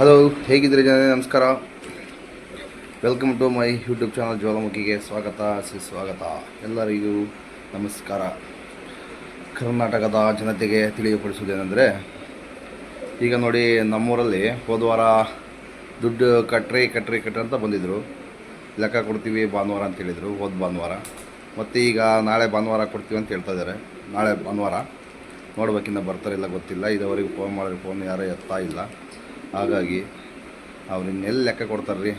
Hello ಹೇಗಿದ್ದೀರಿ ಜನ ನಮಸ್ಕಾರ. Welcome to my YouTube channel ಜ್ವಾಲಾಮುಖಿಗೆ ಸ್ವಾಗತ, ಸುಸ್ವಾಗತ. ಎಲ್ಲರಿಗೂ ನಮಸ್ಕಾರ. ಕರ್ನಾಟಕದ ಜನತೆಗೆ ತಿಳಿಯಪಡಿಸುವುದೇನೆಂದರೆ, ಈಗ ನೋಡಿ ನಮ್ಮೂರಲ್ಲಿ ಹೋದ ವಾರ ದುಡ್ಡು ಕಟ್ರಿ ಕಟ್ರಿ ಕಟ್ರಿ ಅಂತ ಬಂದಿದ್ದರು ಲೆಕ್ಕ ಕೊಡ್ತೀವಿ ಭಾನುವಾರ ಅಂತ ಹೇಳಿದರು, ಹೋದ ಭಾನುವಾರ. ಮತ್ತು ಈಗ ನಾಳೆ ಭಾನುವಾರ ಕೊಡ್ತೀವಿ ಅಂತ ಹೇಳ್ತಾ ಇದ್ದಾರೆ. ನಾಳೆ ಭಾನುವಾರ ನೋಡ್ಬೇಕಿನ್ನ ಬರ್ತಾರಿಲ್ಲ ಗೊತ್ತಿಲ್ಲ. ಇದುವರೆಗೂ ಫೋನ್ ಮಾಡಿದ್ರೆ ಫೋನ್ ಯಾರೂ ಎತ್ತಾ ಇಲ್ಲ. ಹಾಗಾಗಿ ಅವ್ರು ಇನ್ನೆಲ್ಲಿ ಲೆಕ್ಕ ಕೊಡ್ತಾರೆ ರೀ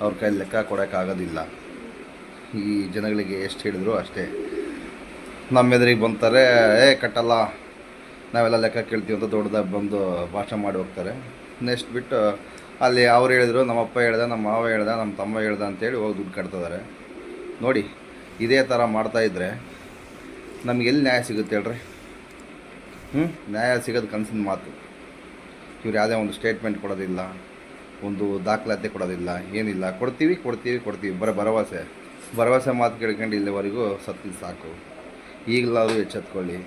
ಅವ್ರ ಕೈಲಿ ಲೆಕ್ಕ ಕೊಡೋಕ್ಕಾಗೋದಿಲ್ಲ. ಈ ಜನಗಳಿಗೆ ಎಷ್ಟು ಹೇಳಿದ್ರು ಅಷ್ಟೇ. ನಮ್ಮ ಎದುರಿಗೆ ಬಂತಾರೆ, ಏ, ಕಟ್ಟಲ್ಲ. ನಾವೆಲ್ಲ ಲೆಕ್ಕ ಕೇಳ್ತೀವಿ ಅಂತ ದೊಡ್ಡದಾಗ ಬಂದು ಭಾಷಣ ಮಾಡಿ ಹೋಗ್ತಾರೆ. ನೆಕ್ಸ್ಟ್ ಬಿಟ್ಟು ಅಲ್ಲಿ ಅವ್ರು ಹೇಳಿದ್ರು ನಮ್ಮಪ್ಪ ಹೇಳ್ದೆ, ನಮ್ಮ ಮಾವ ಹೇಳ್ದೆ, ನಮ್ಮ ತಮ್ಮ ಹೇಳ್ದೆ ಅಂತೇಳಿ ಹೋಗಿ ದುಡ್ಡು ಕಟ್ತಿದ್ದಾರೆ. ನೋಡಿ, ಇದೇ ಥರ ಮಾಡ್ತಾಯಿದ್ರೆ ನಮಗೆಲ್ಲಿ ನ್ಯಾಯ ಸಿಗುತ್ತೆ ಹೇಳ್ರಿ? ಹ್ಞೂ ನ್ಯಾಯ ಸಿಗೋದು ಕನಸಿನ ಮಾತು. ಇವ್ರು ಯಾವುದೇ ಒಂದು ಸ್ಟೇಟ್ಮೆಂಟ್ ಕೊಡೋದಿಲ್ಲ, ಒಂದು ದಾಖಲಾತಿ ಕೊಡೋದಿಲ್ಲ, ಏನಿಲ್ಲ. ಕೊಡ್ತೀವಿ ಕೊಡ್ತೀವಿ ಕೊಡ್ತೀವಿ. ಬರೋ, ಭರವಸೆ. ಭರವಸೆ ಮಾತು ಕೇಳ್ಕೊಂಡು ಇಲ್ಲಿವರೆಗೂ ಸತ್ತಿದ್ದು ಸಾಕು. ಈಗಲಾದರೂ ಎಚ್ಚೆತ್ಕೊಳ್ಳಿ.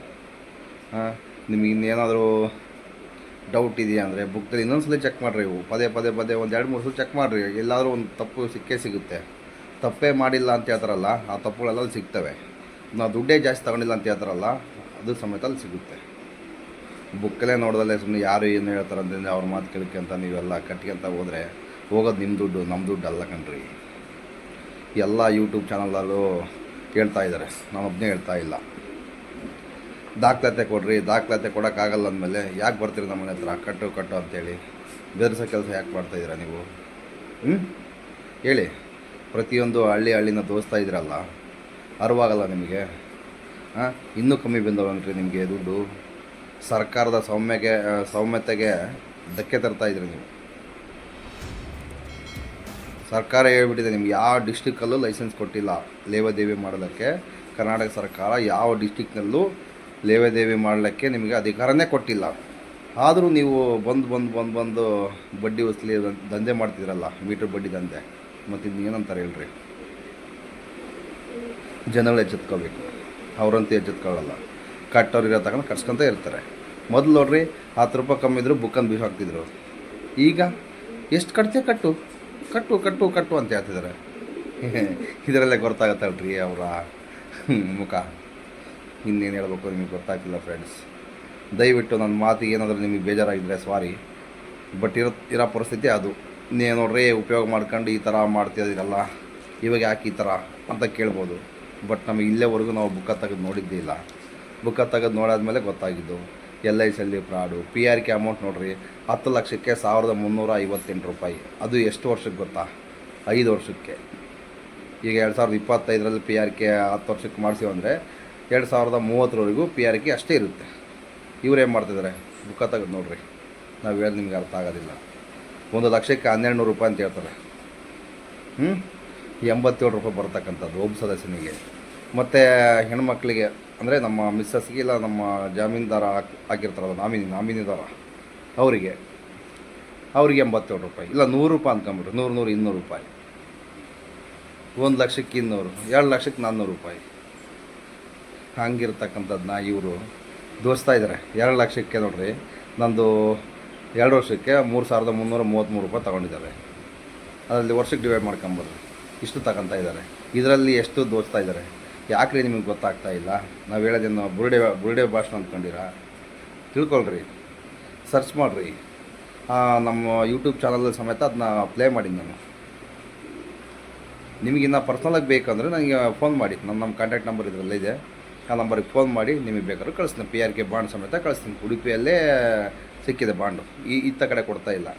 ಹಾಂ, ನಿಮಗೆ ಇನ್ನೇನಾದರೂ ಡೌಟ್ ಇದೆಯಾ ಅಂದರೆ ಬುಕ್ದಲ್ಲಿ ಇನ್ನೊಂದ್ಸಲ ಚೆಕ್ ಮಾಡಿರಿ ಇವು. ಪದೇ ಪದೇ ಪದೇ ಒಂದು ಎರಡು, ಮೂರು ಸಲ ಚೆಕ್ ಮಾಡಿರಿ. ಎಲ್ಲಾದರೂ ಒಂದು ತಪ್ಪು ಸಿಕ್ಕೇ ಸಿಗುತ್ತೆ. ತಪ್ಪೇ ಮಾಡಿಲ್ಲ ಅಂತ ಹೇಳ್ತಾರಲ್ಲ, ಆ ತಪ್ಪುಗಳೆಲ್ಲ ಸಿಗ್ತವೆ. ನಾವು ದುಡ್ಡೇ ಜಾಸ್ತಿ ತಗೊಂಡಿಲ್ಲ ಅಂತ ಹೇಳ್ತಾರಲ್ಲ, ಅದು ಸಮೇತ ಅಲ್ಲಿ ಸಿಗುತ್ತೆ. ಬುಕ್ಕಲ್ಲೇ ನೋಡ್ದಲ್ಲೇ ಸುಮ್ಮನೆ ಯಾರು ಏನು ಹೇಳ್ತಾರೆ ಅಂತಂದರೆ ಅವ್ರ ಮಾತು ಕೇಳ್ಕೊಂತ ನೀವೆಲ್ಲ ಕಟ್ಕೊಂತ ಹೋದರೆ ಹೋಗೋದು ನಿಮ್ಮ ದುಡ್ಡು ನಮ್ಮ ದುಡ್ಡು ಅಲ್ಲ ಕಣ್ರಿ. ಎಲ್ಲ ಯೂಟ್ಯೂಬ್ ಚಾನಲಲ್ಲೂ ಹೇಳ್ತಾ ಇದ್ದಾರೆ ನಾನೊಬ್ಬನೇ ಹೇಳ್ತಾ ಇಲ್ಲ. ದಾಖಲಾತಿ ಕೊಡ್ರಿ, ದಾಖಲಾತಿ ಕೊಡೋಕ್ಕಾಗಲ್ಲ ಅಂದಮೇಲೆ ಯಾಕೆ ಬರ್ತೀರಿ ನಮ್ಮ ಮನೆ ಹತ್ರ? ಕಟ್ಟು ಕಟ್ಟು ಅಂತೇಳಿ. ಬೆದರಿಸೋ ಕೆಲಸ ಯಾಕೆ ಮಾಡ್ತಾಯಿದ್ದೀರಾ ನೀವು? ಹ್ಞೂ ಹೇಳಿ. ಪ್ರತಿಯೊಂದು ಹಳ್ಳಿ ಹಳ್ಳಿನ ತೋರಿಸ್ತಾ ಇದ್ದೀರಲ್ಲ ಅರಿವಾಗಲ್ಲ ನಿಮಗೆ? ಹಾಂ? ಇನ್ನೂ ಕಮ್ಮಿ ಬಂದವನ್ರಿ ನಿಮಗೆ ದುಡ್ಡು. ಸರ್ಕಾರದ ಸೌಮ್ಯಗೆ ಸೌಮ್ಯತೆಗೆ ಧಕ್ಕೆ ತರ್ತಾ ಇದ್ರಿ ನೀವು. ಸರ್ಕಾರ ಹೇಳ್ಬಿಟ್ಟಿದೆ, ನಿಮ್ಗೆ ಯಾವ ಡಿಸ್ಟಿಕ್ಕಲ್ಲೂ ಲೈಸೆನ್ಸ್ ಕೊಟ್ಟಿಲ್ಲ ಲೇವಾದೇವಿ ಮಾಡೋದಕ್ಕೆ ಕರ್ನಾಟಕ ಸರ್ಕಾರ ಯಾವ ಡಿಸ್ಟಿಕ್ನಲ್ಲೂ ಲೇವಾದೇವಿ ಮಾಡಲಿಕ್ಕೆ ನಿಮಗೆ ಅಧಿಕಾರನೇ ಕೊಟ್ಟಿಲ್ಲ. ಆದರೂ ನೀವು ಬಂದು ಬಂದು ಬಂದು ಬಂದು ಬಡ್ಡಿ ವಸೂಲಿ ದಂಧೆ ಮಾಡ್ತಿದ್ರಲ್ಲ, ಮೀಟ್ರ್ ಬಡ್ಡಿ ದಂಧೆ, ಮತ್ತು ಇನ್ನೇನಂತಾರೆ ಹೇಳ್ರಿ? ಜನಗಳು ಎಚ್ಚೆತ್ಕೋಬೇಕು. ಅವರಂತೂ ಎಚ್ಚೆತ್ಕೊಳ್ಳಲ್ಲ. ಕಟ್ಟೋರು ಇರೋ ತಗೊಂಡು ಕಟ್ಸ್ಕೊಂತ ಇರ್ತಾರೆ. ಮೊದಲು ನೋಡ್ರಿ, ಹತ್ತು ರೂಪಾಯಿ ಕಮ್ಮಿ ಇದ್ರು ಬುಕ್ಕನ್ನು ಬೀಸ್ ಹಾಕ್ತಿದ್ರು. ಈಗ ಎಷ್ಟು ಕಟ್ತೀಯ ಕಟ್ಟು? ಕಟ್ಟು ಕಟ್ಟು ಕಟ್ಟು ಅಂತ ಹೇಳ್ತಿದ್ದಾರೆ ಇದರಲ್ಲೇ ಗೊತ್ತಾಗತ್ತಲ್ರಿ ಅವರ ಮುಖ. ಇನ್ನೇನು ಹೇಳ್ಬೇಕು ನಿಮಗೆ ಗೊತ್ತಾಗ್ತಿಲ್ಲ ಫ್ರೆಂಡ್ಸ್ ದಯವಿಟ್ಟು ನನ್ನ ಮಾತಿಗೆ ಏನಾದರೂ ನಿಮಗೆ ಬೇಜಾರಾಗಿದ್ದರೆ ಸಾರಿ ಬಟ್ ಇರೋ ಇರೋ ಪರಿಸ್ಥಿತಿ ಅದು. ನೀ ನೋಡ್ರಿ, ಉಪಯೋಗ ಮಾಡ್ಕೊಂಡು ಈ ಥರ ಮಾಡ್ತಿದ್ದೀರಲ್ಲ ಇವಾಗ ಯಾಕೆ ಈ ಥರ ಅಂತ ಕೇಳ್ಬೋದು. ಬಟ್ ನಮಗೆ ಇಲ್ಲೇವರೆಗೂ ನಾವು ಬುಕ್ಕ ತೆಗೆದು ನೋಡಿದ್ದೇ ಇಲ್ಲ. ಬುಕ್ಕ ತೆಗೆದು ನೋಡಾದ್ಮೇಲೆ ಗೊತ್ತಾಗಿದ್ದು, ಎಲ್ ಐ ಸಿಯಲ್ಲಿ fraud. P R K amount ನೋಡ್ರಿ, ಹತ್ತು ಲಕ್ಷಕ್ಕೆ ಸಾವಿರದ ಮುನ್ನೂರ ಐವತ್ತೆಂಟು ರೂಪಾಯಿ. ಅದು ಎಷ್ಟು ವರ್ಷಕ್ಕೆ ಗೊತ್ತಾ? ಐದು ವರ್ಷಕ್ಕೆ. ಈಗ ಎರಡು ಸಾವಿರದ ಇಪ್ಪತ್ತೈದರಲ್ಲಿ ಪಿ ಆರ್ ಕೆ ಹತ್ತು ವರ್ಷಕ್ಕೆ ಮಾಡಿಸಿ ಅಂದರೆ, ಎರಡು ಸಾವಿರದ ಮೂವತ್ತರವರೆಗೂ ಪಿ ಆರ್ ಕೆ ಅಷ್ಟೇ ಇರುತ್ತೆ. ಇವ್ರೇನು ಮಾಡ್ತಿದ್ದಾರೆ ಬುಕ್ಕ ತೆಗೆದು ನೋಡ್ರಿ. ನಾವು ಹೇಳಿ ನಿಮ್ಗೆ ಅರ್ಥ ಆಗೋದಿಲ್ಲ. ಒಂದು ಲಕ್ಷಕ್ಕೆ ಹನ್ನೆರಡು ನೂರು ರೂಪಾಯಿ ಅಂತ ಹೇಳ್ತಾರೆ. ಹ್ಞೂ ಎಂಬತ್ತೇಳು ರೂಪಾಯಿ ಬರ್ತಕ್ಕಂಥದ್ದು ಒಬ್ಬ ಸದಸ್ಯನಿಗೆ. ಮತ್ತು ಹೆಣ್ಮಕ್ಳಿಗೆ ಅಂದರೆ ನಮ್ಮ ಮಿಸ್ಸಸ್ಗೆ ಇಲ್ಲ, ನಮ್ಮ ಜಾಮೀನ್ದಾರ ಹಾಕಿ, ಹಾಕಿರ್ತಾರಲ್ಲ, ನಾಮಿನಿ, ನಾಮಿನಿದಾರ, ಅವರಿಗೆ. ಅವ್ರಿಗೆ ಎಂಬತ್ತೇಳು ರೂಪಾಯಿ. ಇಲ್ಲ, ನೂರು ರೂಪಾಯಿ ಅಂದ್ಕೊಂಬಿಟ್ರು ನೂರು ನೂರು, ಇನ್ನೂರು ರೂಪಾಯಿ. ಒಂದು ಲಕ್ಷಕ್ಕೆ ಇನ್ನೂರು, ಎರಡು ಲಕ್ಷಕ್ಕೆ ನಾನ್ನೂರು ರೂಪಾಯಿ. ಹಂಗಿರ್ತಕ್ಕಂಥದ್ದನ್ನ ಇವರು ದೋಸ್ತಾ ಇದ್ದಾರೆ ಎರಡು ಲಕ್ಷಕ್ಕೆ ನೋಡ್ರಿ, ನಂದು ಎರಡು ವರ್ಷಕ್ಕೆ ಮೂರು ಸಾವಿರದ ಮುನ್ನೂರ ಮೂವತ್ತ್ಮೂರು ರೂಪಾಯಿ ತೊಗೊಂಡಿದ್ದಾರೆ. ಅದರಲ್ಲಿ ವರ್ಷಕ್ಕೆ ಡಿವೈಡ್ ಮಾಡ್ಕೊಂಬೋದು ಇಷ್ಟು ತಗೊಂತ ಇದ್ದಾರೆ ಇದರಲ್ಲಿ ಎಷ್ಟು ದೋಸ್ತಾ ಇದ್ದಾರೆ ಯಾಕ್ರಿ ನಿಮಗೆ ಗೊತ್ತಾಗ್ತಾ ಇಲ್ಲ? ನಾವು ಹೇಳೋದೇನು ಬುರುಡೆ ಬುರುಡೆ ಭಾಷಣ ಅಂದ್ಕೊಂಡಿರಾ? ತಿಳ್ಕೊಳ್ರಿ ಸರ್ಚ್ ಮಾಡಿರಿ. ನಮ್ಮ ಯೂಟ್ಯೂಬ್ ಚಾನಲ್ ಸಮೇತ ಅದನ್ನ ಪ್ಲೇ ಮಾಡೀನಿ ನಾನು. ನಿಮಗಿನ್ನ ಪರ್ಸ್ನಲಾಗಿ ಬೇಕಂದರೆ ನನಗೆ ಫೋನ್ ಮಾಡಿ. ನನ್ನ ನಮ್ಮ ಕಾಂಟ್ಯಾಕ್ಟ್ ನಂಬರ್ ಇದರಲ್ಲೇ ಇದೆ. ಆ ನಂಬರಿಗೆ ಫೋನ್ ಮಾಡಿ, ನಿಮಗೆ ಬೇಕಾದ್ರೆ ಕಳಿಸ್ತೀನಿ. ಪಿ ಆರ್ ಕೆ ಬಾಂಡ್ ಸಮೇತ ಕಳಿಸ್ತೀನಿ. ಉಡುಪಿಯಲ್ಲೇ ಸಿಕ್ಕಿದೆ ಬಾಂಡು ಈ, ಇತ್ತ ಕಡೆ ಕೊಡ್ತಾ ಇಲ್ಲ.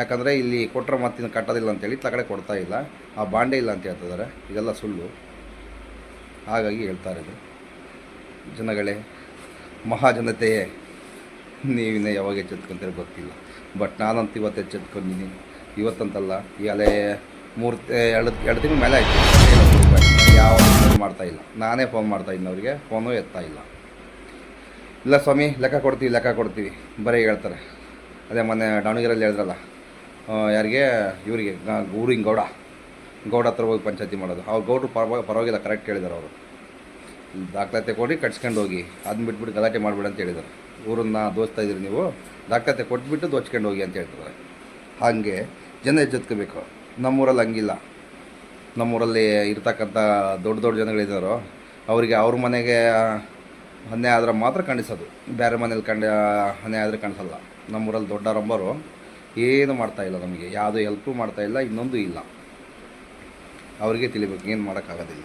ಯಾಕಂದರೆ ಇಲ್ಲಿ ಕೊಟ್ಟರೆ ಮತ್ತಿನ ಕಟ್ಟೋದಿಲ್ಲ ಅಂತೇಳಿ ಇತ್ತ ಕಡೆ ಕೊಡ್ತಾ ಇಲ್ಲ. ಆ ಬಾಂಡೇ ಇಲ್ಲ ಅಂತ ಹೇಳ್ತಿದ್ದಾರೆ ಇದೆಲ್ಲ ಸುಳ್ಳು. ಹಾಗಾಗಿ ಹೇಳ್ತಾ ಇರೋದು ಜನಗಳೇ, ಮಹಾಜನತೆಯೇ, ನೀವಿನ್ನ ಯಾವಾಗ ಎಚ್ಚೆತ್ಕೊಂತೀರ ಗೊತ್ತಿಲ್ಲ. ಬಟ್ ನಾನಂತೂ ಇವತ್ತು ಎಚ್ಚೆತ್ಕೊಂಡಿನಿ ಇವತ್ತಂತಲ್ಲ, ಈ ಅಲೆ ಮೂರು ಎರಡು ಎರಡು ತಿಂಗಳ ಮೇಲೆ ಆಯಿತು. ಯಾವ ಫೋನ್ ಮಾಡ್ತಾ ಇಲ್ಲ. ನಾನೇ ಫೋನ್ ಮಾಡ್ತಾ ಇದ್ದೀನಿ ಅವರಿಗೆ. ಫೋನು ಎತ್ತಾ ಇಲ್ಲ. ಇಲ್ಲ ಸ್ವಾಮಿ, ಲೆಕ್ಕ ಕೊಡ್ತೀವಿ ಲೆಕ್ಕ ಕೊಡ್ತೀವಿ. ಬರೀ ಹೇಳ್ತಾರೆ. ಅದೇ ಮೊನ್ನೆ ದಾವಣಗೆರೆಯಲ್ಲಿ ಹೇಳಿದ್ರಲ್ಲ ಯಾರಿಗೆ? ಇವರಿಗೆ ಊರಿನ ಗೌಡ ಹತ್ರ ಹೋಗಿ ಪಂಚಾಯತಿ ಮಾಡೋದು. ಅವ್ರು ಗೌಡ್ರು ಪರವಾಗಿ ಪರವಾಗಿಲ್ಲ ಕರೆಕ್ಟ್ ಹೇಳಿದ್ದಾರೆ ಅವರು. ದಾಖಲಾತಿ ಕೊಡಿ ಕಟ್ಸ್ಕೊಂಡು ಹೋಗಿ. ಅದನ್ನ ಬಿಟ್ಬಿಟ್ಟು ಗಲಾಟೆ ಮಾಡಬೇಡ ಅಂತ ಹೇಳಿದ್ದಾರೆ ಊರನ್ನ ದೋಚ್ತಾ ಇದ್ದೀರಿ ನೀವು. ದಾಖಲಾತಿ ಕೊಟ್ಬಿಟ್ಟು ದೋಚ್ಕೊಂಡು ಹೋಗಿ ಅಂತ ಹೇಳ್ತಾರೆ ಹಾಗೆ ಜನ ಎಚ್ಚೆತ್ಕೋಬೇಕು. ನಮ್ಮೂರಲ್ಲಿ ಹಂಗಿಲ್ಲ. ನಮ್ಮೂರಲ್ಲಿ ಇರ್ತಕ್ಕಂಥ ದೊಡ್ಡ ದೊಡ್ಡ ಜನಗಳಿದ್ದಾರೋ ಅವರಿಗೆ ಅವ್ರ ಮನೆಗೆ ಅನ್ಯಾಯ ಆದರೆ ಮಾತ್ರ ಕಾಣಿಸೋದು. ಬೇರೆ ಮನೇಲಿ ಕಂಡ ಅನ್ಯಾಯ ಆದರೆ ಕಾಣಿಸಲ್ಲ. ನಮ್ಮೂರಲ್ಲಿ ದೊಡ್ಡರಂಬರು ಏನು ಮಾಡ್ತಾಯಿಲ್ಲ ನಮಗೆ. ಯಾವುದೂ ಹೆಲ್ಪು ಮಾಡ್ತಾಯಿಲ್ಲ ಇನ್ನೊಂದು ಇಲ್ಲ. ಅವರಿಗೆ ತಿಳಿಬೇಕು, ಏನು ಮಾಡೋಕ್ಕಾಗೋದಿಲ್ಲ.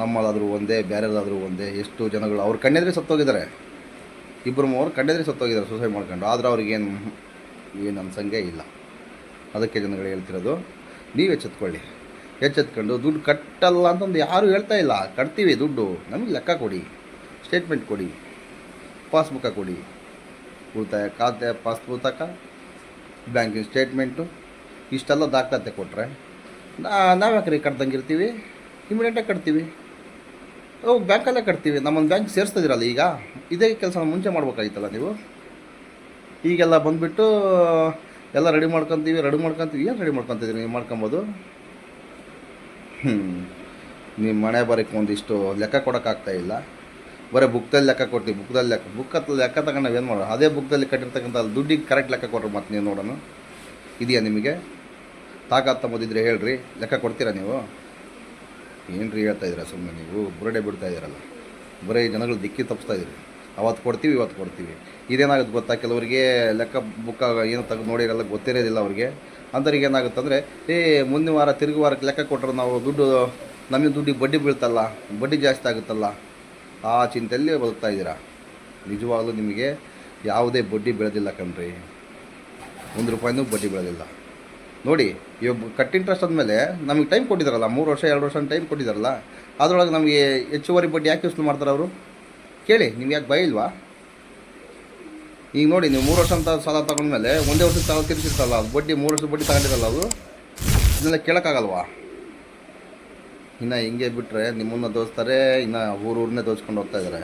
ನಮ್ಮದಾದರೂ ಒಂದೇ ಬೇರೆದಾದರೂ ಒಂದೇ, ಎಷ್ಟು ಜನಗಳು ಅವ್ರು ಕಣ್ಣೆದ್ರೆ ಸತ್ತೋಗಿದ್ದಾರೆ. ಇಬ್ಬರು ಮೂವರು ಕಣ್ಣೆದ್ರೆ ಸತ್ತೋಗಿದ್ದಾರೆ ಸೂಸೈಡ್ ಮಾಡ್ಕೊಂಡು. ಆದ್ರೆ ಅವ್ರಿಗೇನು ಏನು ಅನ್ಸಂಗೆ ಇಲ್ಲ. ಅದಕ್ಕೆ ಜನಗಳು ಹೇಳ್ತಿರೋದು, ನೀವು ಎಚ್ಚೆತ್ಕೊಳ್ಳಿ. ಎಚ್ಚೆತ್ಕೊಂಡು ದುಡ್ಡು ಕಟ್ಟಲ್ಲ ಅಂತಂದು ಯಾರೂ ಹೇಳ್ತಾ ಇಲ್ಲ. ಕಟ್ತೀವಿ ದುಡ್ಡು, ನಮಗೆ ಲೆಕ್ಕ ಕೊಡಿ ಸ್ಟೇಟ್ಮೆಂಟ್ ಕೊಡಿ ಪಾಸ್ಬುಕ್ಕ ಕೊಡಿ. ಉಳಿತಾಯ ಖಾತೆ ಪಾಸ್ ಪುಸ್ತಕ ಬ್ಯಾಂಕಿನ ಸ್ಟೇಟ್ಮೆಂಟು ಇಷ್ಟೆಲ್ಲ ದಾಖಲಾತಿ ಕೊಟ್ಟರೆ ನಾವು ರೀ ಕಟ್ದಂಗೆ ಇರ್ತೀವಿ? ಇಮಿಡಿಯೇಟಾಗಿ ಕಟ್ತೀವಿ. ಓ, ಬ್ಯಾಂಕಲ್ಲೇ ಕಟ್ತೀವಿ. ನಮ್ಮೊಂದು ಬ್ಯಾಂಕ್ ಸೇರಿಸ್ತಿದ್ದೀರಲ್ಲ ಈಗ? ಇದೇ ಕೆಲಸ ಮುಂಚೆ ಮಾಡ್ಬೇಕಾಗಿತ್ತಲ್ಲ ನೀವು? ಈಗೆಲ್ಲ ಬಂದುಬಿಟ್ಟು, ಎಲ್ಲ ರೆಡಿ ಮಾಡ್ಕೊತೀವಿ ರೆಡಿ ಮಾಡ್ಕೊತೀವಿ. ಏನು ರೆಡಿ ಮಾಡ್ಕೊತಿದ್ದೀರಿ ನೀವು? ಮಾಡ್ಕೊಬೋದು? ಹ್ಞೂ ನಿಮ್ಮ ಮನೆ ಬರೋಕ್ಕೆ ಒಂದಿಷ್ಟು ಲೆಕ್ಕ ಕೊಡೋಕ್ಕಾಗ್ತಾ ಇಲ್ಲ. ಬರೀ ಬುಕ್ದಲ್ಲಿ ಲೆಕ್ಕ ಕೊಡ್ತೀವಿ ಬುಕ್ದಲ್ಲಿ ಲೆಕ್ಕ. ಬುಕ್ ಹತ್ರ ಲೆಕ್ಕ ತಗೊಂಡು ಏನು ಮಾಡೋಣ ಅದೇ ಬುಕ್ದಲ್ಲಿ ಕಟ್ಟಿರ್ತಕ್ಕಂಥ ದುಡ್ಡಿಗೆ ಕರೆಕ್ಟ್ ಲೆಕ್ಕ ಕೊಡ್ರಿ ಮತ್ತೆ ನೀವು ನೋಡೋಣ. ಇದೆಯಾ ನಿಮಗೆ? ತಾಕತ್ತು ತಮ್ಮದಿದ್ರೆ ಹೇಳ್ರಿ, ಲೆಕ್ಕ ಕೊಡ್ತೀರಾ ನೀವು? ಏನು ಹೇಳ್ತಾ ಇದ್ದೀರಾ ಸುಮ್ಮನೆ ನೀವು? ಬುರಡೆ ಬಿಡ್ತಾ ಇದ್ದೀರಲ್ಲ. ಬರೀ ಜನಗಳು ದಿಕ್ಕಿ ತಪ್ಪಿಸ್ತಾ ಇದ್ದೀರಿ. ಅವತ್ತು ಕೊಡ್ತೀವಿ, ಇವತ್ತು ಕೊಡ್ತೀವಿ. ಇದೇನಾಗುತ್ತೆ ಗೊತ್ತಾ? ಕೆಲವರಿಗೆ ಲೆಕ್ಕ ಬುಕ್ಕ ಏನು ತೆಗೆದು ನೋಡಿರಲ್ಲ ಗೊತ್ತಿರೋದಿಲ್ಲ ಅವ್ರಿಗೆ. ಅಂಥವ್ರಿಗೆ ಏನಾಗುತ್ತೆ ಅಂದರೆ ಏ, ಮುಂದಿನ ವಾರ, ತಿರುಗಿ ವಾರಕ್ಕೆ ಲೆಕ್ಕ ಕೊಟ್ಟರೆ ನಾವು ದುಡ್ಡು ನಮಗೆ ದುಡ್ಡಿಗೆ ಬಡ್ಡಿ ಬೀಳ್ತಲ್ಲ, ಬಡ್ಡಿ ಜಾಸ್ತಿ ಆಗುತ್ತಲ್ಲ. ಆ ಚಿಂತೆಯಲ್ಲಿ ಬದುಕ್ತಾ ಇದ್ದೀರಾ? ನಿಜವಾಗ್ಲೂ ನಿಮಗೆ ಯಾವುದೇ ಬಡ್ಡಿ ಬೆಳೆದಿಲ್ಲ ಕಣ್ರಿ. ಒಂದು ರೂಪಾಯಿನೂ ಬಡ್ಡಿ ಬೆಳೆದಿಲ್ಲ. ನೋಡಿ ಇವಾಗ ಕಟ್ ಇಂಟ್ರೆಸ್ಟ್ ಆದಮೇಲೆ ನಮಗೆ ಟೈಮ್ ಕೊಟ್ಟಿದ್ದಾರಲ್ಲ ಮೂರು ವರ್ಷ, ಎರಡು ವರ್ಷ ಟೈಮ್ ಕೊಟ್ಟಿದ್ದಾರಲ್ಲ ಅದರೊಳಗೆ ನಮಗೆ ಹೆಚ್ಚುವರಿ ಬಡ್ಡಿ ಯಾಕೆ ಯೂಸ್ ಮಾಡ್ತಾರೆ ಅವರು? ಕೇಳಿ, ನಿಮ್ಗೆ ಯಾಕೆ ಭಯ ಇಲ್ವಾ? ಈಗ ನೋಡಿ, ನೀವು ಮೂರು ವರ್ಷ ಅಂತ ಸಾಲ ತಗೊಂಡ್ಮೇಲೆ ಒಂದೇ ವರ್ಷದ ಸಾಲ ತೀರಿಸಿರ್ತಲ್ಲ ಅದು ಬಡ್ಡಿ, ಮೂರು ವರ್ಷದ ಬಡ್ಡಿ ತಗೊಂಡಿರಲ್ಲ ಅದು ಇದನ್ನೆಲ್ಲ ಕೇಳೋಕ್ಕಾಗಲ್ವಾ? ಇನ್ನು ಹಿಂಗೆ ಬಿಟ್ಟರೆ ನಿಮ್ಮನ್ನ ದೋಸ್ತಾರೆ, ಇನ್ನು ಊರೂರನ್ನೇ ದೋಚ್ಕೊಂಡು ಹೋಗ್ತಾ ಇದ್ದಾರೆ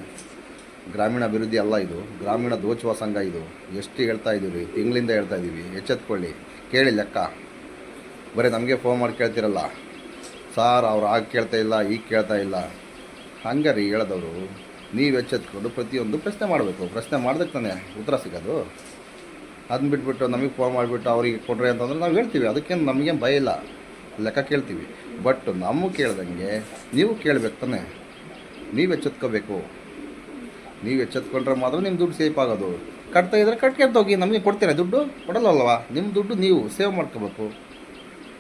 ಗ್ರಾಮೀಣ ಅಭಿವೃದ್ಧಿ ಅಲ್ಲ ಇದು. ಗ್ರಾಮೀಣ ದೋಚುವ ಸಂಘ ಇದು. ಎಷ್ಟು ಹೇಳ್ತಾ ಇದ್ದೀವಿ ತಿಂಗಳಿಂದ ಹೇಳ್ತಾ ಇದ್ದೀವಿ. ಎಚ್ಚೆತ್ಕೊಳ್ಳಿ. ಕೇಳಿ ಲೆಕ್ಕ. ಬರೀ ನಮಗೆ ಫೋನ್ ಮಾಡಿ ಕೇಳ್ತಿರಲ್ಲ. ಸಾರ್ ಅವ್ರು ಆಗ ಕೇಳ್ತಾ ಇಲ್ಲ ಈಗ ಕೇಳ್ತಾ ಇಲ್ಲ. ಹಂಗೆ ರೀ ಹೇಳೋದವರು. ನೀವು ಎಚ್ಚೆತ್ಕೊಂಡು ಪ್ರತಿಯೊಂದು ಪ್ರಶ್ನೆ ಮಾಡಬೇಕು. ಪ್ರಶ್ನೆ ಮಾಡ್ದಕ್ಕೆ ತಾನೇ ಉತ್ತರ ಸಿಗೋದು. ಅದನ್ನ ಬಿಟ್ಬಿಟ್ಟು ನಮಗೆ ಫೋನ್ ಮಾಡಿಬಿಟ್ಟು ಅವ್ರಿಗೆ ಕೊಡ್ರಿ ಅಂತಂದ್ರೆ ನಾವು ಹೇಳ್ತೀವಿ. ಅದಕ್ಕೇನು ನಮಗೇನು ಭಯ ಇಲ್ಲ. ಲೆಕ್ಕ ಕೇಳ್ತೀವಿ. ಬಟ್ ನಮಗೆ ಕೇಳ್ದಂಗೆ ನೀವು ಕೇಳಬೇಕು ತಾನೆ. ನೀವು ಎಚ್ಚೆತ್ಕೋಬೇಕು. ನೀವು ಎಚ್ಚೆತ್ಕೊಂಡ್ರೆ ಮಾತ್ರ ನಿಮ್ಮ ದುಡ್ಡು ಸೇಫ್ ಆಗೋದು. ಕಟ್ತಾ ಇದ್ರೆ ಕಟ್ಕೊಂತ ಹೋಗಿ ನಮಗೆ ಕೊಡ್ತೀರಾ ದುಡ್ಡು? ಕೊಡಲ್ಲಲ್ವಾ? ನಿಮ್ಮ ದುಡ್ಡು ನೀವು ಸೇವ್ ಮಾಡ್ಕೋಬೇಕು.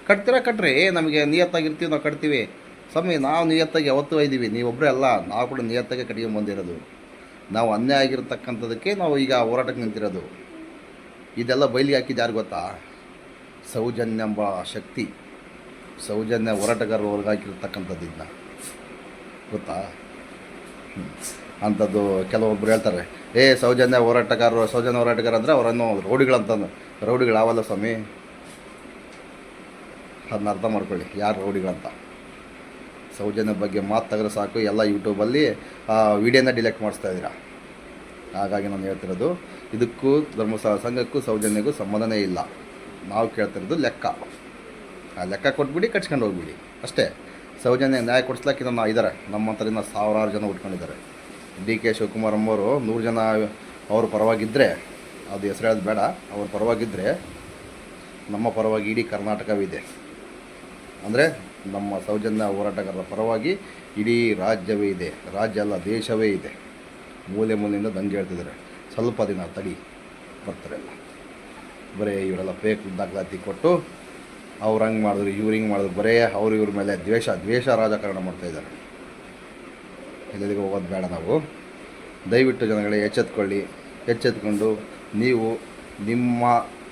ಕಟ್ತೀರಾ ಕಟ್ರಿ. ನಮಗೆ ನಿಯತ್ತಾಗಿರ್ತೀವಿ, ನಾವು ಕಟ್ತೀವಿ. ಸ್ವಾಮಿ, ನಾವು ನಿಯತ್ತಾಗಿ ಯಾವತ್ತೂ ಇದ್ದೀವಿ ನೀವೊಬ್ಬರೇ ಅಲ್ಲ, ನಾವು ಕೂಡ ನಿಯತ್ತಾಗೆ ಕಟ್ಕೊಂಡು ಬಂದಿರೋದು. ನಾವು ಅನ್ಯಾಯ ಆಗಿರ್ತಕ್ಕಂಥದಕ್ಕೆ ನಾವು ಈಗ ಹೋರಾಟಕ್ಕೆ ನಿಂತಿರೋದು. ಇದೆಲ್ಲ ಬಯಲಿಗೆ ಹಾಕಿದ್ದು ಯಾರು ಗೊತ್ತಾ? ಸೌಜನ್ಯ ಎಂಬ ಶಕ್ತಿ. ಸೌಜನ್ಯ ಹೋರಾಟಗಾರರು ಹೊರಗೆ ಹಾಕಿರ್ತಕ್ಕಂಥದ್ದು ಇದನ್ನ ಗೊತ್ತಾ? ಹ್ಮ್. ಅಂಥದ್ದು ಕೆಲವೊಬ್ರು ಹೇಳ್ತಾರೆ, ಏ ಸೌಜನ್ಯ ಹೋರಾಟಗಾರರು, ಸೌಜನ್ಯ ಹೋರಾಟಗಾರ ಅಂದರೆ ಅವರನ್ನು ರೌಡಿಗಳಂತ ರೌಡಿಗಳು ಆವಲ್ಲ ಸ್ವಾಮಿ? ಅದನ್ನ ಅರ್ಥ ಮಾಡ್ಕೊಳ್ಳಿ, ಯಾರು ರೌಡಿಗಳಂತ ಸೌಜನ್ಯ ಬಗ್ಗೆ ಮಾತು ತೆಗೆದ್ರೆ ಸಾಕು, ಎಲ್ಲ ಯೂಟ್ಯೂಬಲ್ಲಿ ವಿಡಿಯೋನ ಡಿಲೆಕ್ಟ್ ಮಾಡಿಸ್ತಾ ಇದ್ದೀರಾ. ಹಾಗಾಗಿ ನಾನು ಹೇಳ್ತಿರೋದು, ಇದಕ್ಕೂ ಧರ್ಮಸ್ಥಳ ಸಂಘಕ್ಕೂ ಸೌಜನ್ಯಕ್ಕೂ ಸಂಬಂಧನೇ ಇಲ್ಲ. ನಾವು ಕೇಳ್ತಿರೋದು ಲೆಕ್ಕ. ಆ ಲೆಕ್ಕ ಕೊಟ್ಬಿಡಿ, ಕಟ್ಸ್ಕೊಂಡು ಹೋಗ್ಬಿಡಿ. ಅಷ್ಟೇ. ಸೌಜನ್ಯ ನ್ಯಾಯ ಕೊಡಿಸ್ಲಕ್ಕೆ ನಮ್ಮ ಇದ್ದಾರೆ ನಮ್ಮಂಥರಿಂದ ಸಾವಿರಾರು ಜನ ಉಟ್ಕೊಂಡಿದ್ದಾರೆ. ಡಿ ಕೆ ಶಿವಕುಮಾರ್ ಅಮ್ಮವರು ನೂರು ಜನ ಅವ್ರ ಪರವಾಗಿದ್ದರೆ ಅದು ಹೆಸರು ಹೇಳೋದು ಬೇಡ, ಅವ್ರ ಪರವಾಗಿದ್ದರೆ ನಮ್ಮ ಪರವಾಗಿ ಇಡೀ ಕರ್ನಾಟಕವಿದೆ. ಅಂದರೆ ನಮ್ಮ ಸೌಜನ್ಯ ಹೋರಾಟಗಾರರ ಪರವಾಗಿ ಇಡೀ ರಾಜ್ಯವೇ ಇದೆ, ರಾಜ್ಯ ಅಲ್ಲ, ದೇಶವೇ ಇದೆ. ಮೂಲೆ ಮೂಲೆಯಿಂದ ದಂಗೆ ಹೇಳ್ತಿದ್ದಾರೆ. ಸ್ವಲ್ಪ ದಿನ ತಡಿ, ಬರ್ತಾರೆ ಬರೇ ಇವರೆಲ್ಲ ಫೇಕ್ ದಾಖಲಾತಿ ಕೊಟ್ಟು, ಅವ್ರು ಹಂಗೆ ಮಾಡಿದ್ರು, ಇವ್ರು ಹಿಂಗೆ ಮಾಡಿದ್ರು, ಬರೇ ಅವ್ರು ಇವ್ರ ಮೇಲೆ ದ್ವೇಷ ದ್ವೇಷ ರಾಜಕಾರಣ ಮಾಡ್ತಾ ಎಲ್ಲೆಲ್ಲಿಗೆ ಹೋಗೋದು ಬೇಡ ನಾವು. ದಯವಿಟ್ಟು ಜನಗಳೇ ಎಚ್ಚೆತ್ಕೊಳ್ಳಿ. ಎಚ್ಚೆತ್ಕೊಂಡು ನೀವು ನಿಮ್ಮ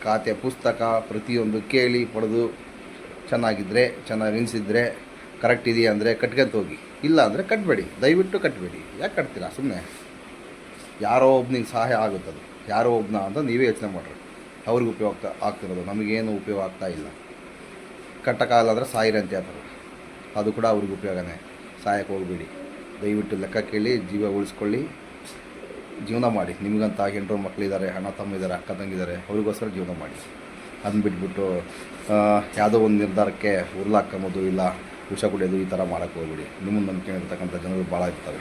ಖಾತೆ ಪುಸ್ತಕ ಪ್ರತಿಯೊಂದು ಕೇಳಿ, ಪಡೆದು ಚೆನ್ನಾಗಿದ್ದರೆ ಚೆನ್ನಾಗಿ ಅನಿಸಿದ್ರೆ ಕರೆಕ್ಟ್ ಇದೆಯಾ ಅಂದರೆ ಕಟ್ಕೊಂತ ಹೋಗಿ. ಇಲ್ಲ ಅಂದರೆ ಕಟ್ಟಬೇಡಿ ದಯವಿಟ್ಟು ಕಟ್ಟಬೇಡಿ ಯಾಕೆ ಕಟ್ತೀರಾ? ಸುಮ್ಮನೆ ಯಾರೋ ಒಬ್ಬನಿಗೆ ಸಹಾಯ ಆಗುತ್ತದು. ಯಾರೋ ಒಬ್ಬನ ಅಂತ ನೀವೇ ಯೋಚನೆ ಮಾಡ್ರಿ. ಅವ್ರಿಗೆ ಉಪಯೋಗ ಆಗ್ತಾ- ಆಗ್ತಿರೋದು. ನಮಗೇನು ಉಪಯೋಗ ಆಗ್ತಾ ಇಲ್ಲ. ಕಟ್ಟಕಾಲ ಅಂದರೆ ಸಾಯಿರಂತೆ ಹೇಳ್ತಾರೆ. ಅದು ಕೂಡ ಅವ್ರಿಗೆ ಉಪಯೋಗನೇ. ಸಹಾಯಕ್ಕೆ ಹೋಗಬೇಡಿ. ದಯವಿಟ್ಟು ಲೆಕ್ಕ ಕೇಳಿ, ಜೀವ ಉಳಿಸ್ಕೊಳ್ಳಿ. ಜೀವನ ಮಾಡಿ. ನಿಮಗಂತ ಹೆಂಡ್ರು ಮಕ್ಕಳಿದ್ದಾರೆ ಅಣ್ಣ ತಮ್ಮ ಇದ್ದಾರೆ ಅಕ್ಕ ತಂಗಿದ್ದಾರೆ ಅವ್ರಿಗೋಸ್ಕರ ಜೀವನ ಮಾಡಿ. ಅದನ್ನ ಬಿಟ್ಬಿಟ್ಟು ಯಾವುದೋ ಒಂದು ನಿರ್ಧಾರಕ್ಕೆ ಉರ್ಲಾಕ್ಕೊಂಬೋದು ಇಲ್ಲ, ವಿಷ ಕುಡಿಯೋದು ಈ ಥರ ಮಾಡೋಕ್ಕೆ ಹೋಗ್ಬಿಡಿ. ನಿಮ್ಮನ್ನು ನಂಬಿಕೆ ಇರ್ತಕ್ಕಂಥ ಜನರು ಭಾಳ ಇರ್ತಾರೆ.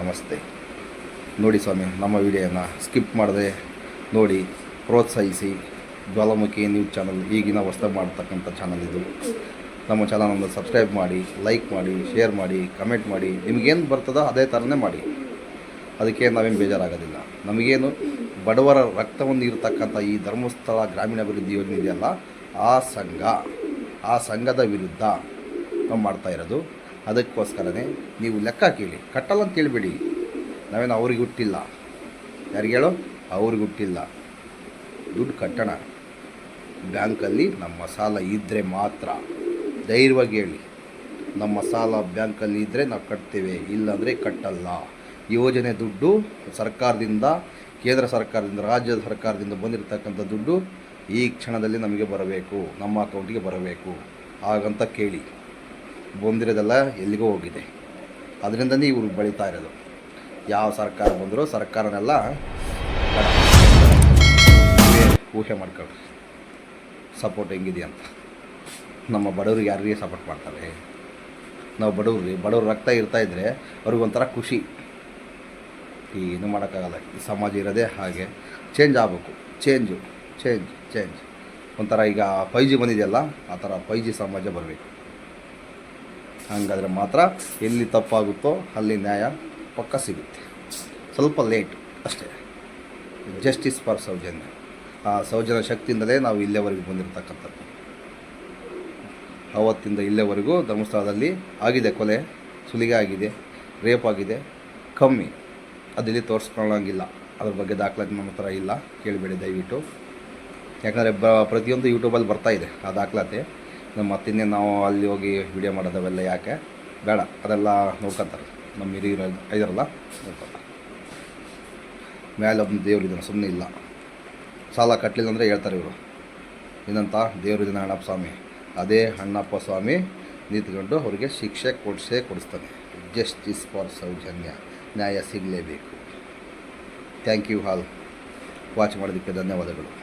ನಮಸ್ತೆ. ನೋಡಿ ಸ್ವಾಮಿ, ನಮ್ಮ ವಿಡಿಯೋನ ಸ್ಕಿಪ್ ಮಾಡದೆ ನೋಡಿ, ಪ್ರೋತ್ಸಾಹಿಸಿ. ಜ್ವಾಲಾಮುಖಿ ನ್ಯೂಸ್ ಚಾನಲ್ ಈಗಿನ ಹೊಸ್ದಾಗಿ ಮಾಡ್ತಕ್ಕಂಥ ಚಾನಲ್ ಇದು. ನಮ್ಮ ಚಾನಲನ್ನು ಸಬ್ಸ್ಕ್ರೈಬ್ ಮಾಡಿ ಲೈಕ್ ಮಾಡಿ ಶೇರ್ ಮಾಡಿ ಕಮೆಂಟ್ ಮಾಡಿ, ನಿಮಗೇನು ಬರ್ತದೋ ಅದೇ ಥರನೇ ಮಾಡಿ. ಅದಕ್ಕೆ ನಾವೇನು ಬೇಜಾರಾಗೋದಿಲ್ಲ. ನಮಗೇನು ಬಡವರ ರಕ್ತವನ್ನು ಇರತಕ್ಕಂಥ ಈ ಧರ್ಮಸ್ಥಳ ಗ್ರಾಮೀಣಾಭಿವೃದ್ಧಿ ಯೋಜನೆ ಇದೆಯಲ್ಲ, ಆ ಸಂಘ, ಆ ಸಂಘದ ವಿರುದ್ಧ ನಾವು ಮಾಡ್ತಾ ಇರೋದು. ಅದಕ್ಕೋಸ್ಕರನೇ ನೀವು ಲೆಕ್ಕ ಕೇಳಿ ಕಟ್ಟಲ್ಲ ಅಂತ ಹೇಳಿಬಿಡಿ. ನಾವೇನು ಅವ್ರಿಗೆ ಹುಟ್ಟಿಲ್ಲ. ಯಾರಿಗೆ ಹೇಳೋ? ಅವ್ರಿಗೆ ಹುಟ್ಟಿಲ್ಲ. ದುಡ್ಡು ಕಟ್ಟೋಣ. ಬ್ಯಾಂಕಲ್ಲಿ ನಮ್ಮ ಸಾಲ ಇದ್ದರೆ ಮಾತ್ರ. ಧೈರ್ಯವಾಗಿ ಹೇಳಿ. ನಮ್ಮ ಸಾಲ ಬ್ಯಾಂಕಲ್ಲಿ ಇದ್ದರೆ ನಾವು ಕಟ್ತೇವೆ, ಇಲ್ಲಾಂದರೆ ಕಟ್ಟಲ್ಲ. ಯೋಜನೆ ದುಡ್ಡು ಸರ್ಕಾರದಿಂದ, ಕೇಂದ್ರ ಸರ್ಕಾರದಿಂದ ರಾಜ್ಯ ಸರ್ಕಾರದಿಂದ ಬಂದಿರತಕ್ಕಂಥ ದುಡ್ಡು ಈ ಕ್ಷಣದಲ್ಲಿ ನಮಗೆ ಬರಬೇಕು, ನಮ್ಮ ಅಕೌಂಟಿಗೆ ಬರಬೇಕು. ಹಾಗಂತ ಕೇಳಿ. ಬಂದಿರೋದೆಲ್ಲ ಎಲ್ಲಿಗೋ ಹೋಗಿದೆ. ಅದರಿಂದನೇ ಇವರು ಬಳಿತಾ ಇರೋದು. ಯಾವ ಸರ್ಕಾರ ಬಂದರೂ ಸರ್ಕಾರನೆಲ್ಲ ಊಹೆ ಮಾಡ್ಕೊಳ್ಳಿ. ಸಪೋರ್ಟ್ ಹೆಂಗಿದೆ ಅಂತ ನಮ್ಮ ಬಡವರಿಗೆ ಯಾರಿಗೆ ಸಪೋರ್ಟ್ ಮಾಡ್ತಾರೆ? ನಾವು ಬಡವ್ರಿ, ಬಡವ್ರ ರಕ್ತ ಇರ್ತಾ ಇದ್ದರೆ ಅವ್ರಿಗೊಂಥರ ಖುಷಿ. ಏನು ಮಾಡೋಕ್ಕಾಗಲ್ಲ, ಈ ಸಮಾಜ ಇರೋದೇ ಹಾಗೆ. ಚೇಂಜ್ ಆಗಬೇಕು. ಚೇಂಜು ಚೇಂಜ್ ಚೇಂಜ್ ಒಂಥರ ಈಗ ಫೈ ಜಿ ಬಂದಿದೆಯಲ್ಲ, ಆ ಥರ ಫೈ ಜಿ ಸಮಾಜ ಬರಬೇಕು. ಹಾಗಾದರೆ ಮಾತ್ರ ಎಲ್ಲಿ ತಪ್ಪಾಗುತ್ತೋ ಅಲ್ಲಿ ನ್ಯಾಯ ಪಕ್ಕ ಸಿಗುತ್ತೆ. ಸ್ವಲ್ಪ ಲೇಟ್ ಅಷ್ಟೇ. Justice for Soujanya. ಆ ಸೌಜನ್ಯ ಶಕ್ತಿಯಿಂದಲೇ ನಾವು ಇಲ್ಲಿಯವರೆಗೆ ಬಂದಿರತಕ್ಕಂಥದ್ದು. ಅವತ್ತಿಂದ ಇಲ್ಲಿವರೆಗೂ ಧರ್ಮಸ್ಥಳದಲ್ಲಿ ಆಗಿದೆ ಕೊಲೆ, ಸುಲಿಗೆ ಆಗಿದೆ, ರೇಪ್ ಆಗಿದೆ. ಕಮ್ಮಿ. ಅದಿಲ್ಲಿ ತೋರಿಸ್ಕೊಳ್ಳೋಂಗಿಲ್ಲ. ಅದ್ರ ಬಗ್ಗೆ ದಾಖಲಾತಿ ನಮ್ಮ ಹತ್ರ ಇಲ್ಲ. ಕೇಳಬೇಡಿ, ದಯವಿಟ್ಟು. ಯಾಕಂದರೆ ಬ, ಪ್ರತಿಯೊಂದು ಯೂಟ್ಯೂಬಲ್ಲಿ ಬರ್ತಾ ಇದೆ ಆ ದಾಖಲಾತಿ. ನಮ್ಮ ಮತ್ತಿನ್ನೇ ನಾವು ಅಲ್ಲಿ ಹೋಗಿ ವಿಡಿಯೋ ಮಾಡೋದವೆಲ್ಲ ಯಾಕೆ? ಬೇಡ. ಅದೆಲ್ಲ ನೋಡ್ಕೊತಾರೆ. ನಮ್ಮ ಹಿರಿಯರ ಇದರಲ್ಲ? ಮೇಲೆ ಒಬ್ಬನು ದೇವರಿದ್ದಾನೆ ಸುಮ್ಮನೆ ಇಲ್ಲ. ಸಾಲ ಕಟ್ಟಲಿಲ್ಲ ಅಂದರೆ ಹೇಳ್ತಾರೆ ಇವರು. ಏನಂತ? ದೇವರಿದ್ದಾನೆ ಅಣ್ಣಪ್ಪ ಸ್ವಾಮಿ. ಅದೇ ಅಣ್ಣಪ್ಪ ಸ್ವಾಮಿ ನಿಂತ್ಕೊಂಡು ಅವರಿಗೆ ಶಿಕ್ಷೆ ಕೊಡಿಸೇ ಕೊಡಿಸ್ತಾನೆ. Justice for Soujanya. ನ್ಯಾಯ ಸಿಗಲೇಬೇಕು. ಥ್ಯಾಂಕ್ ಯು ಹಾಲ್ ವಾಚ್ ಮಾಡೋದಕ್ಕೆ ಧನ್ಯವಾದಗಳು.